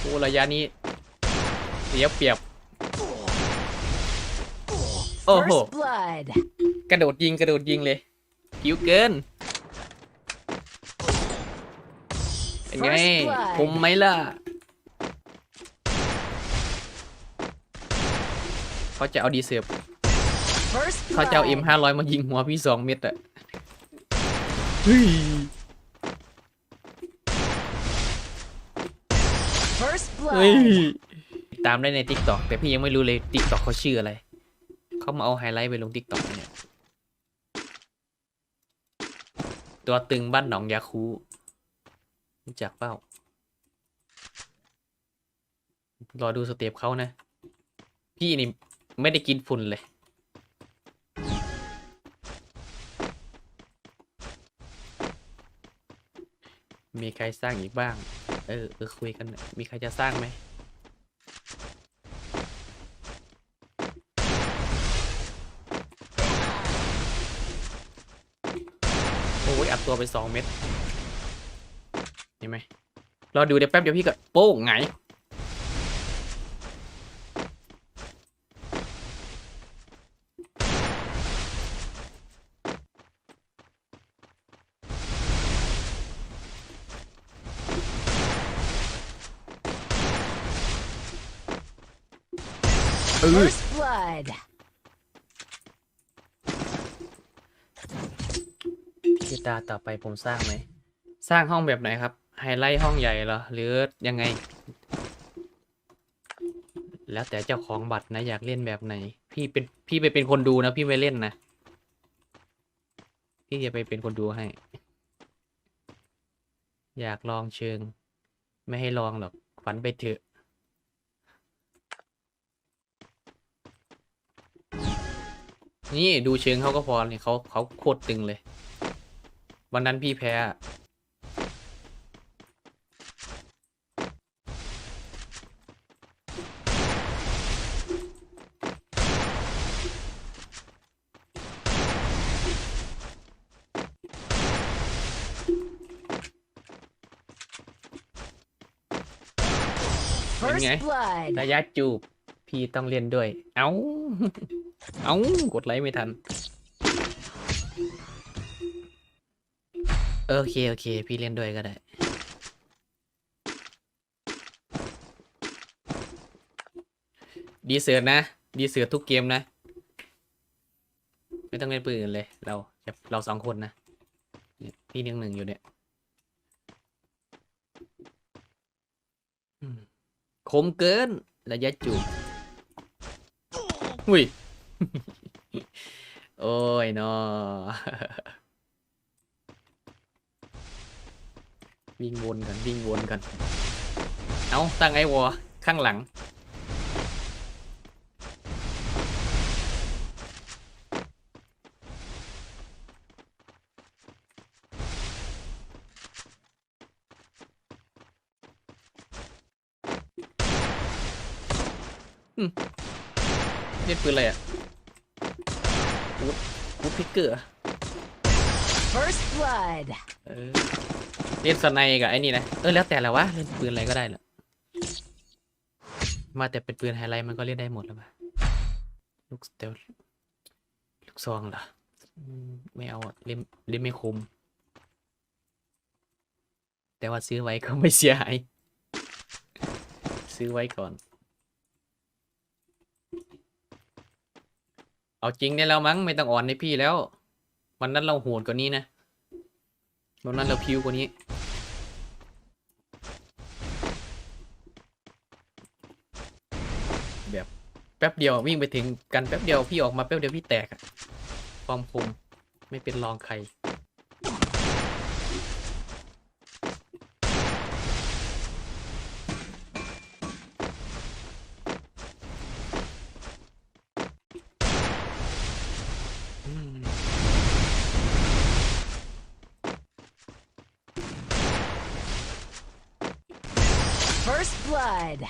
โอ้ระยะนี้เสียเปรียบ โอ้โห First blood. กระโดดยิงกระโดดยิงเลยผิวเกิน เป็นไง First blood คุ้มไหมล่ะ เขาจะเอาดีเซล First เขาจะเอา blood. M ห้าร้อยมายิงหัวพี่สองเม็ดอะเฮ้ย First เฮ้ยติดตามได้ใน t ิ k t o k แต่พี่ยังไม่รู้เลย t ิ k t o k เขาชื่ออะไร เขามาเอาไฮไลท์ไปลง t ิ k t o k เนี่ย ตัวตึงบ้านหนองยาคูรู้จักเป้ารอดูสเต็ปเขานะ พี่นี่ไม่ได้กินฝุ่นเลยมีใครสร้างอีกบ้าง เออเออคุยกัน มีใครจะสร้างไหมโอ้ยอัดตัวไปสองเม็ดเห็นไหมรอดูเดี๋ยวแป๊บเดี๋ยวพี่ก็โป้งไง เออ First blood. พี่ตาต่อไปผมสร้างไหม สร้างห้องแบบไหนครับ ไฮไลท์ห้องใหญ่เหรอ หรือยังไง แล้วแต่เจ้าของบัตรนะอยากเล่นแบบไหน พี่เป็นพี่ไปเป็นคนดูนะ พี่ไม่เล่นนะ พี่จะไปเป็นคนดูให้ อยากลองเชิง ไม่ให้ลองหรอกฝันไปเถอะนี่ดูเชิงเขาก็พอเนี่ยเขาเขาโคตรตึงเลย วันนั้นพี่แพ้อะเป็นไง First blood. ระยะจูบ พี่ต้องเล่นด้วย เอา้า เอา้ากดไลค์ไม่ทัน โอเค โอเค พี่เล่นด้วยก็ได้ ดีเสือนะ ดีเสือทุกเกมนะ ไม่ต้องเล่นปืนอื่นเลย เราเราสองคนนะเนี่ยพี่หนึ่งหนึ่งอยู่เนี่ยอืมคมเกินระยะจูบอุ้ย โอ้ยเนอ วิ่งวนกันวิ่งวนกัน เอาตั้งไอ้วอข้างหลัง อืมเล่นปืนอะไรอะวูดวูดพิกเกอร์ First blood. เออ เล่นสไนกับไอ้นี่นะเออแล้วแต่และวะเล่นปืนอะไรก็ได้แหละมาแต่เป็นปืนไฮไลท์มันก็เล่นได้หมดแล้วปะลูกเตลลูกซองเหรอไม่เอาเล่นเล่นไม่คม แต่ว่าซื้อไว้ก็ไม่เสียหายซื้อไว้ก่อน เอาจริงได้แล้วมั้งไม่ต้องอ่อนในพี่แล้ว วันนั้นเราโหดกว่านี้นะ วันนั้นเราพิวกว่านี้ แบบแป๊บเดียววิ่งไปถึงกันแป๊บเดียวพี่ออกมาแป๊บเดียวพี่แตกอะความคมไม่เป็นรองใคร blood.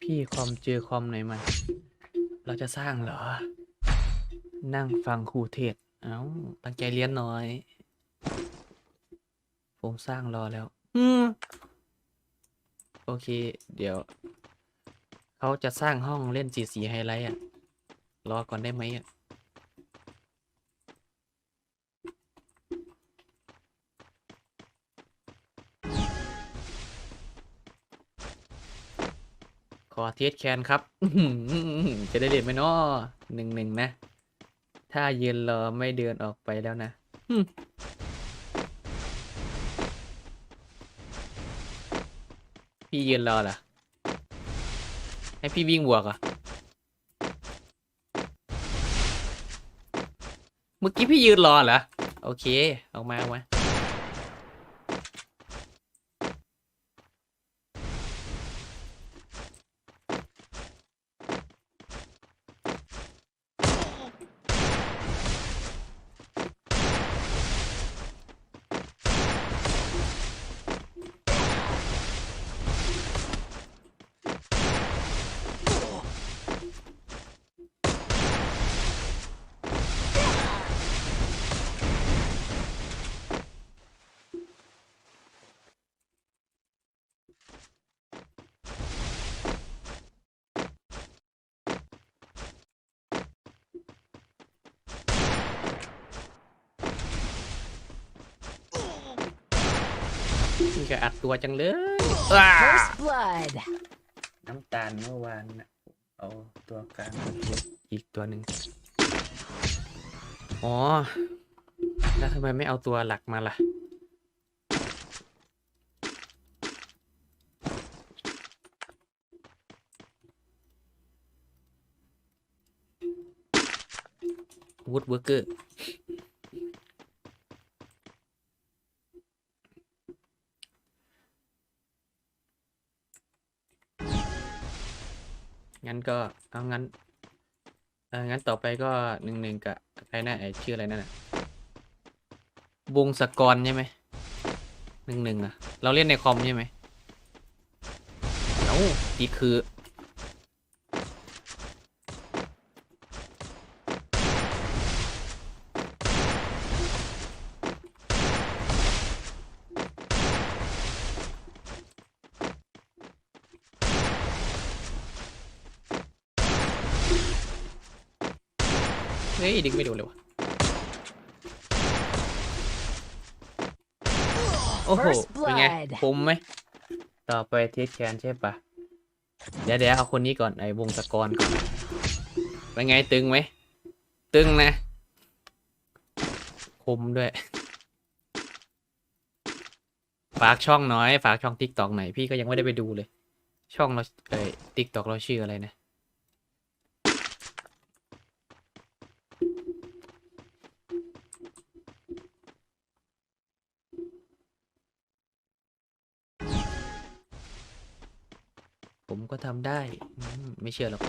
พี่คอมเจอคอมไหนมา เราจะสร้างเหรอ นั่งฟังครูเทศ เอ้า ตั้งใจเรียนหน่อย ผมสร้างรอแล้ว อืม โอเค เดี๋ยว เขาจะสร้างห้องเล่นสีสีไฮไลท์อะ รอก่อนได้ไหมอะ เทสแคนครับจะได้เด็ดไหมเนาะหนึ่งหนึ่งนะ ถ้ายืนรอไม่เดินออกไปแล้วนะพี่ยืนรอเหรอ ให้พี่วิ่งบวกอะเมื่อกี้พี่ยืนรอเหรอ โอเคเอามาเอามา นี่ก็อัดตัวจังเลยอ้า First blood. น้ำตาลเมื่อวานนะเอาตัวกลางมาเก็บอีกตัวหนึ่งอ๋อ แล้วทำไมไม่เอาตัวหลักมาล่ะ วูดเวอร์เกอร์ นก็เอางั้นเอองั้นต่อไปก็หนึ่งหนึ่งกับใครนะไอชื่ออะไรนั่นน่ะวงสกรใช่ไหมหนึ่งหนึ่งอะเราเล่นในคอมใช่ไหมเอ้าอีกคือ ดึงไม่โดนเลยวะโอ้โห First เป็นไง blood คมไหม ต่อไปเทสแคนใช่ปะเดี๋ยวเดี๋ยวเอาคนนี้ก่อนไอ้วงศกรก่อน เป็นไงตึงไหม ตึงนะคมด้วย ฝากช่องหน้อย ฝากช่องติ๊กตอกหน่อยพี่ก็ยังไม่ได้ไปดูเลย ช่องเราเอ้ติ๊กตอกเราชื่ออะไรนะ ผมก็ทำได้ ไม่เชื่อหรอก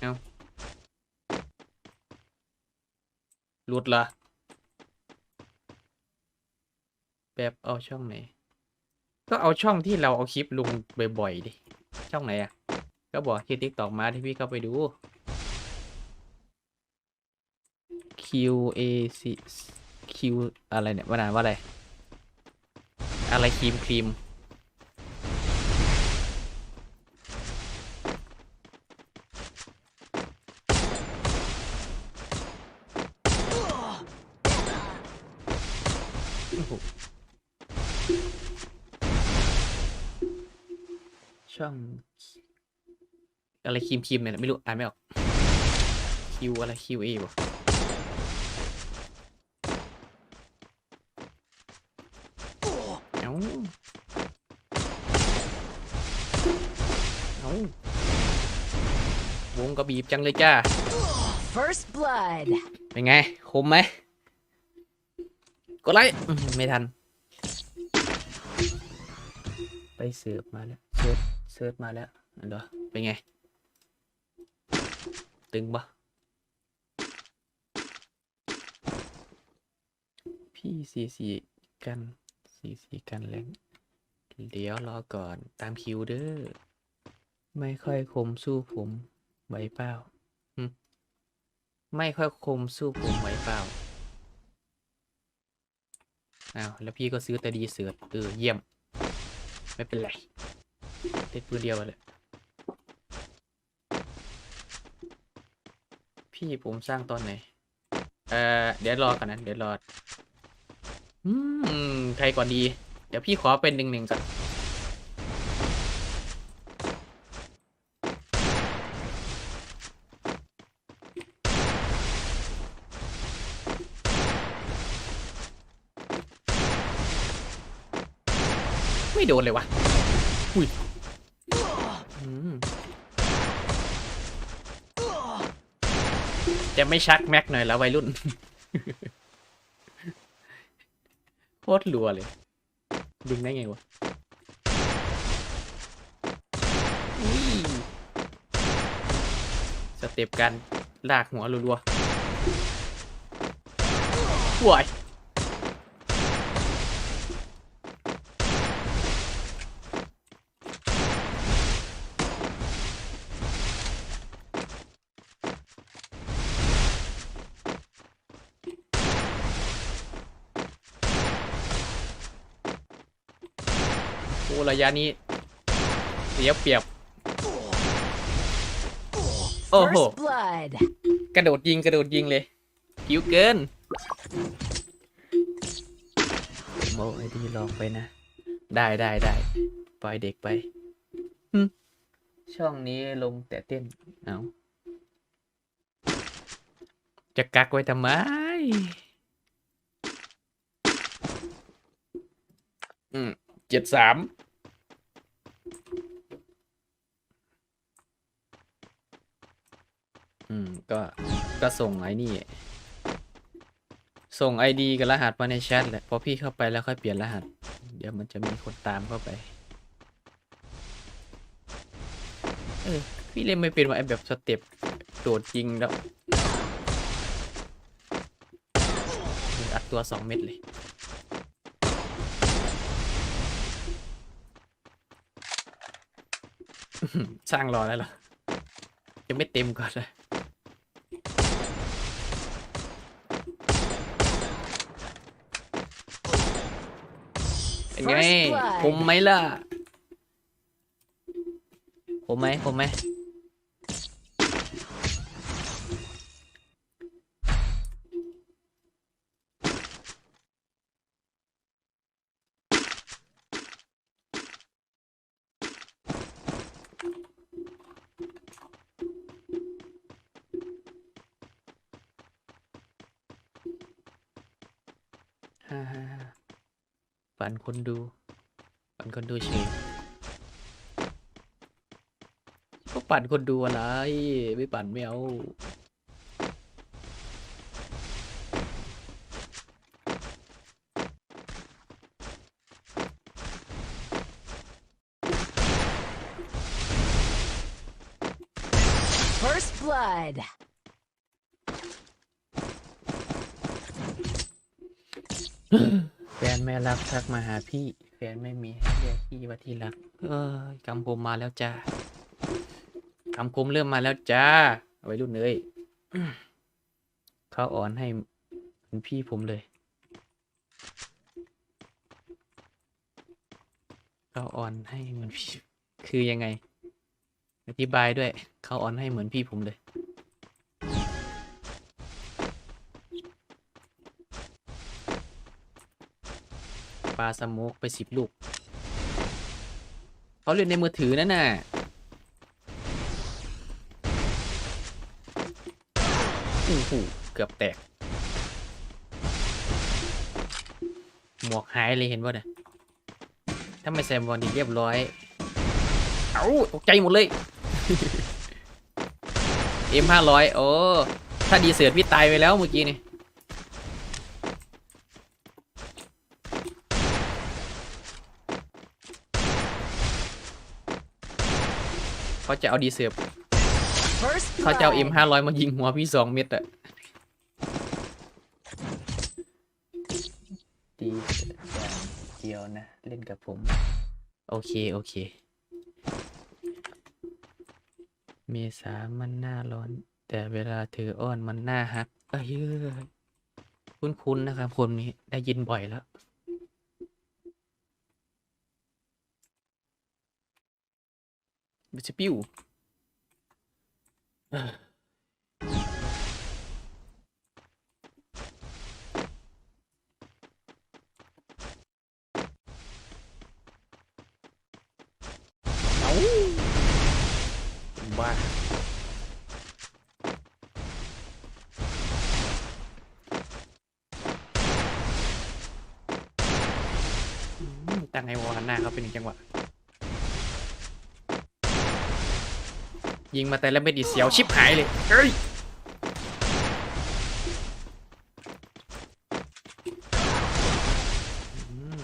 เอาหลุดละแบบเอาช่องไหน ก็เอาช่องที่เราเอาคลิปลงบ่อยๆดิ ช่องไหนอะก็บอกที่ติ๊กตอกมาที่พี่เข้าไปดู Q A C Q อะไรเนี่ยว่านานว่าอะไร อะไรครีมครีมช่องอะไรครีมครีมเนี่ยไม่รู้อ่านไม่ออกคิวอะไรคิวเอวะเอ้าเอ้า วงก็บีบจังเลยจ้า First blood. เป็นไง คมไหม กดไลค์อื้อหือไม่ทัน ไปเสิร์ฟมาแล้ว เสิร์ชเสิร์ชมาแล้วอันเดอเป็นไง ตึงปะพี่สีสีกันสีสีกันแรงเดี๋ยวรอก่อนตามคิวเด้อ ไม่ค่อยคมสู้ผม ไหวเปล่าไม่ค่อยคมสู้ผมไหวเปล่าอ้าวแล้วพี่ก็ซื้อแต่ดีเสือเออเยี่ยม ไม่เป็นไรเติดปืนเดียวเลยพี่ผมสร้างตอนไหน เอ่อเดี๋ยวรอกันนะเดี๋ยวรออืมใครก่อนดี เดี๋ยวพี่ขอเป็นหนึ่งหนึ่งก่อน ไม่โดนเลยวะอุ้ยจะไม่ชักแม็กหน่อยแล้ววัยรุ่นโคตรรัวเลย ดึงได้ไงวะสเต็ปการลากหัวรัวๆห่วย ระยะนี้ เสียเปรียบ โอ้โห First blood. กระโดดยิงกระโดดยิงเลยผิวเกินโมไอดีลองไปนะ ได้ได้ได้ปล่อยเด็กไปหึช่องนี้ลงแต่เต้น เอาจะกักไว้ทำไมอืมเจ็ดสาม อืม ก็ ก็ส่งไอ้นี่ ส่งไอดีกับรหัสมาในแชทแหละ พอพี่เข้าไปแล้วค่อยเปลี่ยนรหัส เดี๋ยวมันจะมีคนตามเข้าไป เออ พี่เล่นไม่เป็นว่าไอแบบสเต็ปโดดยิงแล้วอัดตัวสองเม็ดเลยสร้างรอแล้วเหรอยังไม่เต็มก่อนเลย เป็นไง First blood ผมไหมล่ะ ผมไหมผมไหมฮ่าฮ่าฮ่า ฝันคนดูฝันคนดูเฉยก็ปั่นคนดูอะไร ไม่ปั่นไม่เอา First blood. แฟนไม่รักทักมาหาพี่ แฟนไม่มีให้เรียกพี่ว่าที่รัก เออกำผมมาแล้วจ้ากำผมเริ่มมาแล้วจ้าไว้รุ่นเอ้ยเขาอ่อนให้เหมือนพี่ผมเลยเขาอ่อนให้เหมือนพี่ คือยังไง อธิบายด้วย เขาอ่อนให้เหมือนพี่ผมเลย ปลาสโมกไปสิบลูกเขาเล่นในมือถือนั่นน่ะโอ้โหเกือบแตก หมวกหายเลยเห็นป่ะเนี่ยถ้าไม่ใส่หมวกนี่เรียบร้อย เอาตกใจหมดเลยเอ็มห้าร้อยโอ้ ถ้าดีเสือพี่ตายไปแล้วเมื่อกี้นี่ เขาจะเอาดีเสือ First เขาจะเอา blood. M ห้าร้อยมายิงหัวพี่สองเม็ดอะดีอย่างเดียวนะ เล่นกับผม โอเค โอเค เมษามันหน้าร้อน แต่เวลาเธออ้อนมันน่าฮักเอ้ยคุ้นๆนะครับคนนี้ได้ยินบ่อยแล้ว บิสปิวเอ้อเอาบ้าตั้งไอ้วอลหันหน้าเขาเป็นจังหวะ ยิงมาแต่ละเม็ดอีเสียวชิบหายเลยเฮ้ยอืม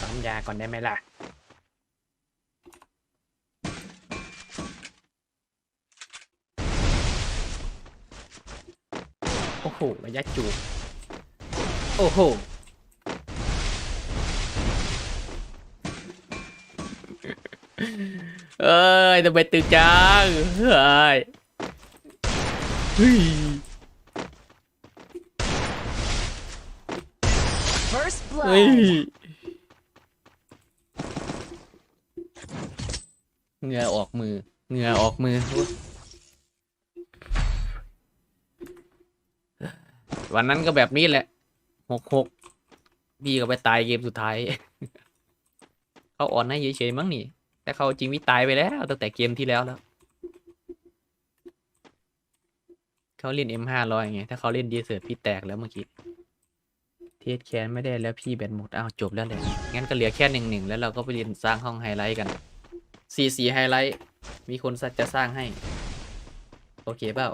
ปั๊มยาก่อนได้ไหมล่ะโอ้โหระยะจูบโอ้โห เอ้ยทำไมตึงจังเฮ้ยเฮ้ย First เฮ้ย blood. เหงื่อออกมือเหงื่อออกมือ วันนั้นก็แบบนี้แหละหกหกพี่ก็ไปตายเกมสุดท้าย เขาอ่อนให้เฉยๆมั้งนี่ แต่เขาจริงวิตายไปแล้วตั้งแต่เกมที่แล้วแล้ว เขาเล่น M ห้าร้อยไง ถ้าเขาเล่นดีเซิร์พี่แตกแล้วเมื่อกี้ เทสแคนไม่ได้แล้วพี่แบตหมด อ้าวจบแล้วเลย งั้นก็เหลือแค่หนึ่งหนึ่งแล้วเราก็ไปเรียนสร้างห้องไฮไลท์กันสี่สีไฮไลท์ มีคนจะสร้างให้ โอเคเปล่า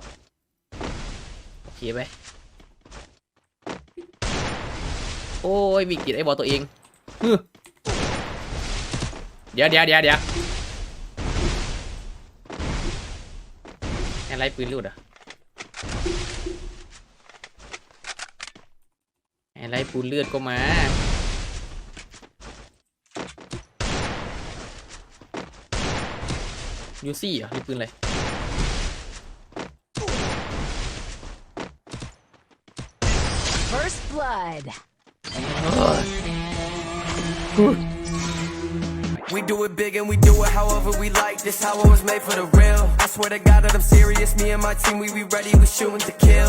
โอเคไหมโอ้ยมีกิจไอ้บอลตัวเองฮึ เดี๋ยวเดี๋ยวเดี๋ยวเดี๋ยวอะไรปืนลูดอะอะไรปูนเลือดก็มา ยูซี่เหรอะนี่ปืนอะไร First blood. We do it big and we do it however we like. This how it was made for the real. I swear to God that I'm serious. Me and my team, we be ready. We shooting to kill.